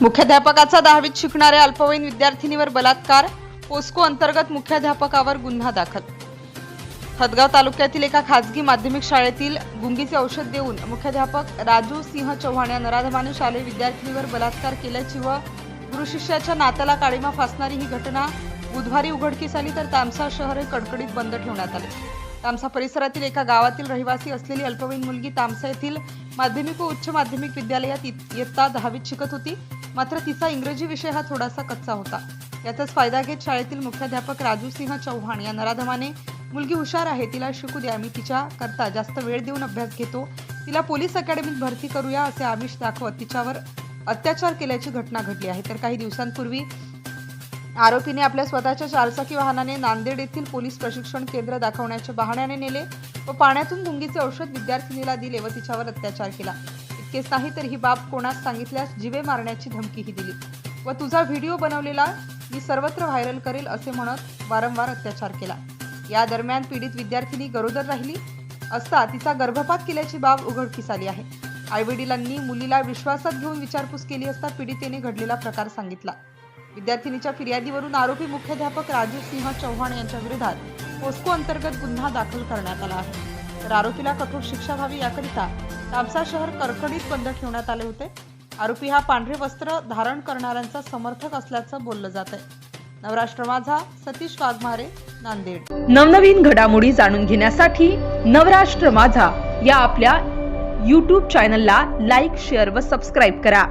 मुख्याध्यापकाचा दहावीत शिकणाऱ्या अल्पवयीन विद्यार्थिनीवर बलात्कार. पोस्को अंतर्गत मुख्याध्यापकावर गुन्हा दाखल. हदगाव तालुक्यातील एका खासगी माध्यमिक शाळेतील गुंगीचे औषध देऊन मुख्याध्यापक राजू सिंह चव्हाण या नराधमाने शालेय विद्यार्थिनीवर बलात्कार केल्याची व गुरुशिष्याच्या नात्याला काळीमा फासणारी ही घटना बुधवारी उघडकीस आली तर तामसा शहर हे कडकडीत बंद ठेवण्यात आले. तामसा परिसरातील एका गावातील रहिवासी असलेली अल्पवयीन मुलगी तामसा येथील माध्यमिक व उच्च माध्यमिक विद्यालयात इयत्ता दहावीत शिकत होती. मात्र तिचा इंग्रजी विषय हा थोडासा कच्चा होता. याचाच फायदा घेत शाळेतील मुख्याध्यापक राजू सिंह चव्हाण या नराधमाने मुलगी हुशार आहे तिला शिकू द्या मी तिच्या करता जास्त वेळ देऊन अभ्यास घेतो. तिला पोलीस अकॅडमीत भरती करूया असे आमिष दाखवत तिच्यावर अत्याचार केल्याची घटना घडली आहे. तर काही दिवसांपूर्वी आरोपीने आपल्या स्वतःच्या चारचाकी वाहनाने नांदेड येथील पोलीस प्रशिक्षण केंद्र दाखवण्याच्या बहाण्याने नेले व पाण्यातून गुंगीचे औषध विद्यार्थिनीला दिले व तिच्यावर अत्याचार केला. इतकेच नाही तर ही बाब कोणास सांगितल्यास जिवे मारण्याची धमकीही दिली. व तुझा व्हिडिओ बनवलेला मी सर्वत्र व्हायरल करेल असे म्हणत वारंवार अत्याचार केला. या दरम्यान पीडित विद्यार्थिनी गरोदर राहिली असता तिचा गर्भपात केल्याची बाब उघडकीस आली आहे. आईवडिलांनी मुलीला विश्वासात घेऊन विचारपूस केली असता पीडितेने घडलेला प्रकार सांगितला. विद्यार्थिनीच्या फिर्यादीवरून आरोपी मुख्याध्यापक राजू सिंह चव्हाण यांच्या विरोधात पोस्को अंतर्गत गुन्हा दाखल करण्यात आला आहे. तर आरोपीला कठोर शिक्षा व्हावी याकरिता तामसा शहर कडकडीत बंद ठेवण्यात आले होते. आरोपी हा पांढरे वस्त्र धारण करणाऱ्यांचा समर्थक असल्याचं बोललं जात आहे नवराष्ट्र माझा सतीश वाघमारे नांदेड. नवनवीन घडामोडी जाणून घेण्यासाठी नवराष्ट्र माझा या आपल्या यूट्यूब चॅनलला लाईक शेअर व सबस्क्राईब करा.